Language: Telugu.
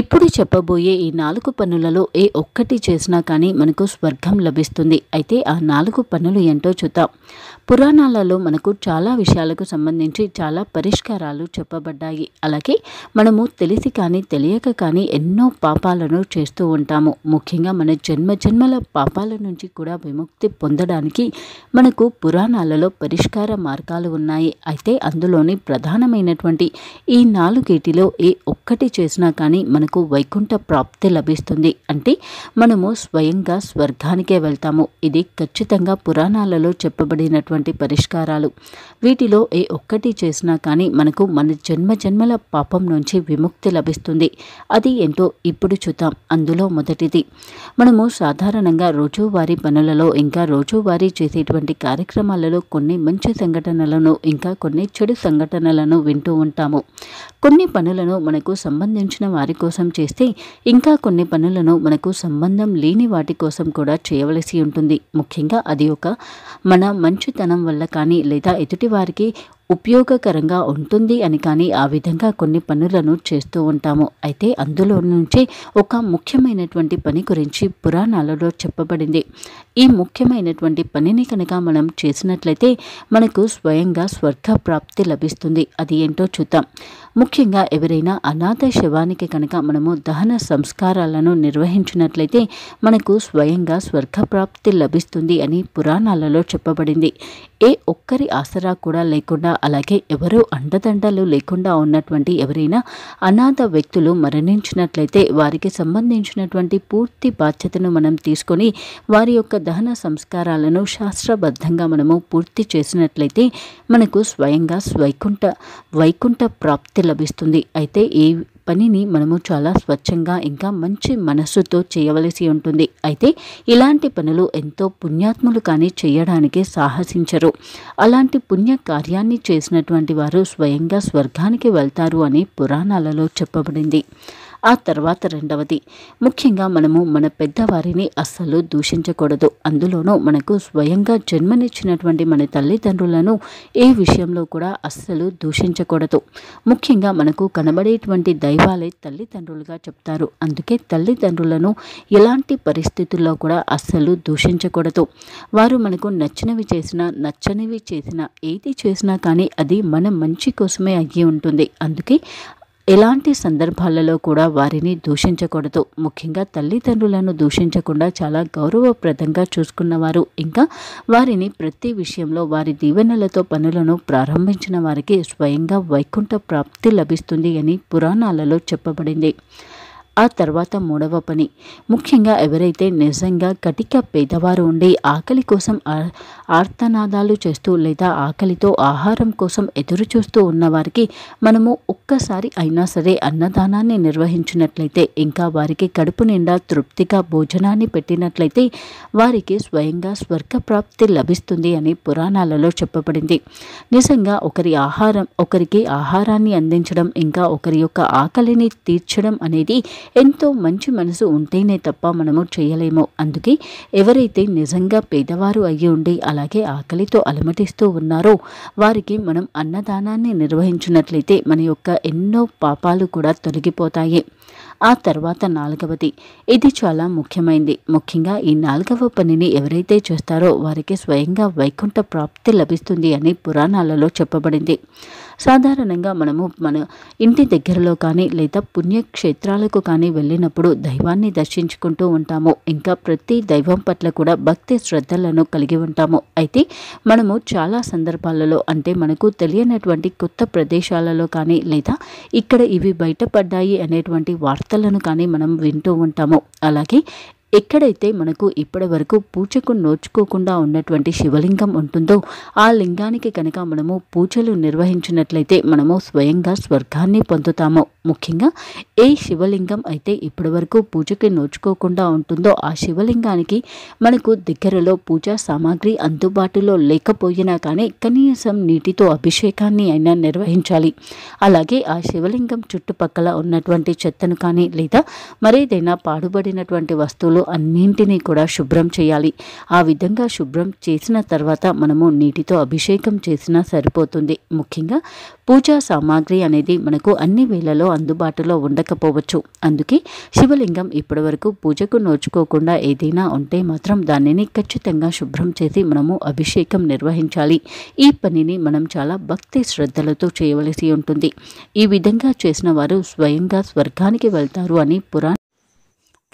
ఇప్పుడు చెప్పబోయే ఈ నాలుగు పనులలో ఏ ఒక్కటి చేసినా కానీ మనకు స్వర్గం లభిస్తుంది. అయితే ఆ నాలుగు పనులు ఏంటో చూద్దాం. పురాణాలలో మనకు చాలా విషయాలకు సంబంధించి చాలా పరిష్కారాలు చెప్పబడ్డాయి. అలాగే మనము తెలిసి కానీ తెలియక కానీ ఎన్నో పాపాలను చేస్తూ ఉంటాము. ముఖ్యంగా మన జన్మ జన్మల పాపాల నుంచి కూడా విముక్తి పొందడానికి మనకు పురాణాలలో పరిష్కార మార్గాలు ఉన్నాయి. అయితే అందులోని ప్రధానమైనటువంటి ఈ నాలుగేటిలో ఏ ఒక్కటి చేసినా కానీ మన మనకు వైకుంఠ ప్రాప్తి లభిస్తుంది. అంటే మనము స్వయంగా స్వర్గానికే వెళ్తాము. ఇది ఖచ్చితంగా పురాణాలలో చెప్పబడినటువంటి పరిష్కారాలు. వీటిలో ఏ ఒక్కటి చేసినా కానీ మనకు మన జన్మ జన్మల పాపం నుంచి విముక్తి లభిస్తుంది. అది ఏంటో ఇప్పుడు చూద్దాం. అందులో మొదటిది. మనము సాధారణంగా రోజువారీ పనులలో ఇంకా రోజువారీ చేసేటువంటి కార్యక్రమాలలో కొన్ని మంచి సంఘటనలను ఇంకా కొన్ని చెడు సంఘటనలను వింటూ ఉంటాము. కొన్ని పనులను మనకు సంబంధించిన వారి కోసం చేస్తే ఇంకా కొన్ని పనులను మనకు సంబంధం లేని వాటి కోసం కూడా చేయవలసి ఉంటుంది. ముఖ్యంగా అది ఒక మన మంచితనం వల్ల కానీ లేదా ఎదుటి వారికి ఉపయోగకరంగా ఉంటుంది అని కానీ ఆ విధంగా కొన్ని పనులను చేస్తూ ఉంటాము. అయితే అందులో నుంచి ఒక ముఖ్యమైనటువంటి పని గురించి పురాణాలలో చెప్పబడింది. ఈ ముఖ్యమైనటువంటి పనిని కనుక మనం చేసినట్లయితే మనకు స్వయంగా స్వర్గ ప్రాప్తి లభిస్తుంది. అది ఏంటో చూద్దాం. ముఖ్యంగా ఎవరైనా అనాథ శవానికి కనుక మనము దహన సంస్కారాలను నిర్వహించినట్లయితే మనకు స్వయంగా స్వర్గప్రాప్తి లభిస్తుంది అని పురాణాలలో చెప్పబడింది. ఏ ఒక్కరి ఆసరా కూడా లేకుండా అలాగే ఎవరూ అండదండలు లేకుండా ఉన్నటువంటి ఎవరైనా అనాథ వ్యక్తులు మరణించినట్లయితే వారికి సంబంధించినటువంటి పూర్తి బాధ్యతను మనం తీసుకొని వారి యొక్క దహన సంస్కారాలను శాస్త్రబద్ధంగా మనము పూర్తి చేసినట్లయితే మనకు స్వయంగా వైకుంఠ వైకుంఠ ప్రాప్తి లభిస్తుంది. అయితే ఈ పనిని మనము చాలా స్వచ్ఛంగా ఇంకా మంచి మనస్సుతో చేయవలసి ఉంటుంది. అయితే ఇలాంటి పనులు ఎంతో పుణ్యాత్ములు కానీ చేయడానికి సాహసించరు. అలాంటి పుణ్య కార్యాన్ని చేసినటువంటి వారు స్వయంగా స్వర్గానికి వెళ్తారు అని పురాణాలలో చెప్పబడింది. ఆ తర్వాత రెండవది. ముఖ్యంగా మనము మన పెద్దవారిని అస్సలు దూషించకూడదు. అందులోనూ మనకు స్వయంగా జన్మనిచ్చినటువంటి మన తల్లిదండ్రులను ఏ విషయంలో కూడా అస్సలు దూషించకూడదు. ముఖ్యంగా మనకు కనబడేటువంటి దైవాలే తల్లిదండ్రులుగా చెప్తారు. అందుకే తల్లిదండ్రులను ఎలాంటి పరిస్థితుల్లో కూడా అస్సలు దూషించకూడదు. వారు మనకు నచ్చినవి చేసినా నచ్చనివి చేసినా ఏది చేసినా కానీ అది మన మంచి కోసమే అయ్యి ఉంటుంది. అందుకే ఎలాంటి సందర్భాలలో కూడా వారిని దూషించకూడదు. ముఖ్యంగా తల్లిదండ్రులను దూషించకుండా చాలా గౌరవప్రదంగా చూసుకున్నవారు. ఇంకా వారిని ప్రతి విషయంలో వారి దీవెనలతో పనులను ప్రారంభించిన వారికి స్వయంగా వైకుంఠ ప్రాప్తి లభిస్తుంది అని పురాణాలలో చెప్పబడింది. ఆ తర్వాత మూడవ పని. ముఖ్యంగా ఎవరైతే నిజంగా కటిక పేదవారు ఉండి ఆకలి కోసం ఆర్తనాదాలు చేస్తూ లేదా ఆకలితో ఆహారం కోసం ఎదురు చూస్తూ ఉన్నవారికి మనము ఒక్కసారి అయినా సరే అన్నదానాన్ని నిర్వహించినట్లయితే ఇంకా వారికి కడుపు నిండా తృప్తిగా భోజనాన్ని పెట్టినట్లయితే వారికి స్వయంగా స్వర్గప్రాప్తి లభిస్తుంది అని పురాణాలలో చెప్పబడింది. నిజంగా ఒకరి ఆహారం ఒకరికి ఆహారాన్ని అందించడం ఇంకా ఒకరి యొక్క ఆకలిని తీర్చడం అనేది ఎంతో మంచి మనసు ఉంటేనే తప్ప మనము చేయలేము. అందుకే ఎవరైతే నిజంగా పేదవారు అయ్యి ఉండి అలాగే ఆకలితో అలమటిస్తూ ఉన్నారో వారికి మనం అన్నదానాన్ని నిర్వహించినట్లయితే మన యొక్క ఎన్నో పాపాలు కూడా తొలగిపోతాయి. ఆ తర్వాత నాలుగవది ఇది చాలా ముఖ్యమైనది ముఖ్యంగా ఈ నాలుగవ పనిని ఎవరైతే చేస్తారో వారికి స్వయంగా వైకుంఠ ప్రాప్తి లభిస్తుంది అని పురాణాలలో చెప్పబడింది. సాధారణంగా మనము మన ఇంటి దగ్గరలో కానీ లేదా పుణ్యక్షేత్రాలకు కానీ వెళ్ళినప్పుడు దైవాన్ని దర్శించుకుంటూ ఉంటాము. ఇంకా ప్రతి దైవం పట్ల కూడా భక్తి శ్రద్ధలను కలిగి ఉంటాము. అయితే మనము చాలా సందర్భాలలో అంటే మనకు తెలియనటువంటి కొత్త ప్రదేశాలలో కానీ లేదా ఇక్కడ ఇవి బయటపడ్డాయి అనేటువంటి వార్తలను కానీ మనం వింటూ ఉంటాము. అలాగే ఎక్కడైతే మనకు ఇప్పటి వరకు పూజకు నోచుకోకుండా ఉన్నటువంటి శివలింగం ఉంటుందో ఆ లింగానికి కనుక మనము పూజలు నిర్వహించినట్లయితే మనము స్వయంగా స్వర్గాన్ని పొందుతాము. ముఖ్యంగా ఏ శివలింగం అయితే ఇప్పటి వరకు పూజకి నోచుకోకుండా ఉంటుందో ఆ శివలింగానికి మనకు దగ్గరలో పూజా సామాగ్రి అందుబాటులో లేకపోయినా కానీ కనీసం నీటితో అభిషేకాన్ని అయినా నిర్వహించాలి. అలాగే ఆ శివలింగం చుట్టుపక్కల ఉన్నటువంటి చెత్తను కానీ లేదా మరేదైనా పాడుబడినటువంటి వస్తువులు పరిసరాలు అన్నింటినీ కూడా శుభ్రం చేయాలి. ఆ విధంగా శుభ్రం చేసిన తర్వాత మనము నీటితో అభిషేకం చేసినా సరిపోతుంది. ముఖ్యంగా పూజా సామాగ్రి అనేది మనకు అన్ని వేళలో అందుబాటులో ఉండకపోవచ్చు. అందుకే శివలింగం ఇప్పటివరకు పూజకు నోచుకోకుండా ఏదైనా ఉంటే మాత్రం దానిని ఖచ్చితంగా శుభ్రం చేసి మనము అభిషేకం నిర్వహించాలి. ఈ పనిని మనం చాలా భక్తి శ్రద్ధలతో చేయవలసి ఉంటుంది. ఈ విధంగా చేసిన వారు స్వయంగా స్వర్గానికి వెళ్తారు అని పురాణ